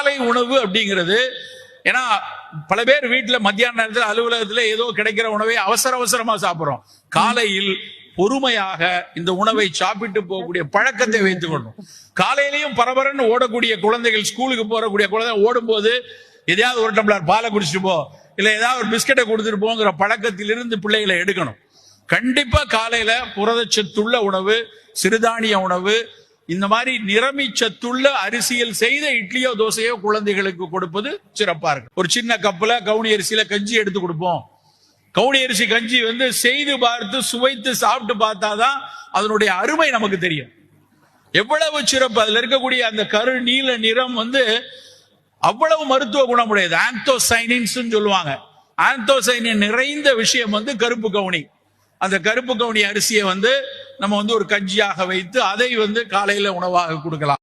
காலை உணவு அப்படிங்கிறது ஏன்னா பல பேர் வீட்டுல மத்தியான நேரத்தில் அலுவலகத்துல ஏதோ கிடைக்கிற உணவை அவசர அவசரமா சாப்பிடுறோம். காலையில் பொறுமையாக இந்த உணவை சாப்பிட்டு போகக்கூடிய பழக்கத்தை வைத்துக் கொள்ளணும் காலையிலையும் பரபரன்னு ஓடக்கூடிய குழந்தைகள் ஸ்கூலுக்கு போறக்கூடிய குழந்தை ஓடும்போது எதையாவது ஒரு டம்ளர் பாலை குடிச்சிட்டு போ இல்ல ஏதாவது ஒரு பிஸ்கெட்டை கொடுத்துட்டு போங்கிற பழக்கத்திலிருந்து பிள்ளைகளை எடுக்கணும். கண்டிப்பா காலையில புரதச்சத்துள்ள உணவு சிறுதானிய உணவு இந்த மாதிரி நிறமி சத்துள்ள அரிசியில் செய்த இட்லியோ தோசையோ குழந்தைகளுக்கு கொடுப்பது சிறப்பா இருக்கு ஒரு சின்ன கப்புல கவுனி அரிசியில கஞ்சி எடுத்து கொடுப்போம். கவுனி அரிசி கஞ்சி வந்து செய்து பார்த்து சுவைத்து சாப்பிட்டு பார்த்தாதான் அதனுடைய அருமை நமக்கு தெரியும். எவ்வளவு சிறப்பு. அதுல இருக்கக்கூடிய அந்த கரு நீல நிறம் வந்து அவ்வளவு மருத்துவ குணமுடையது. ஆந்தோசைனின்ஸ் சொல்லுவாங்க. ஆந்தோசைனின் நிறைந்த விஷயம் வந்து கருப்பு கவுனி. அந்த கருப்பு கவுனி அரிசியை வந்து நம்ம வந்து ஒரு கஞ்சியாக வைத்து அதை வந்து காலையில உணவாக கொடுக்கலாம்.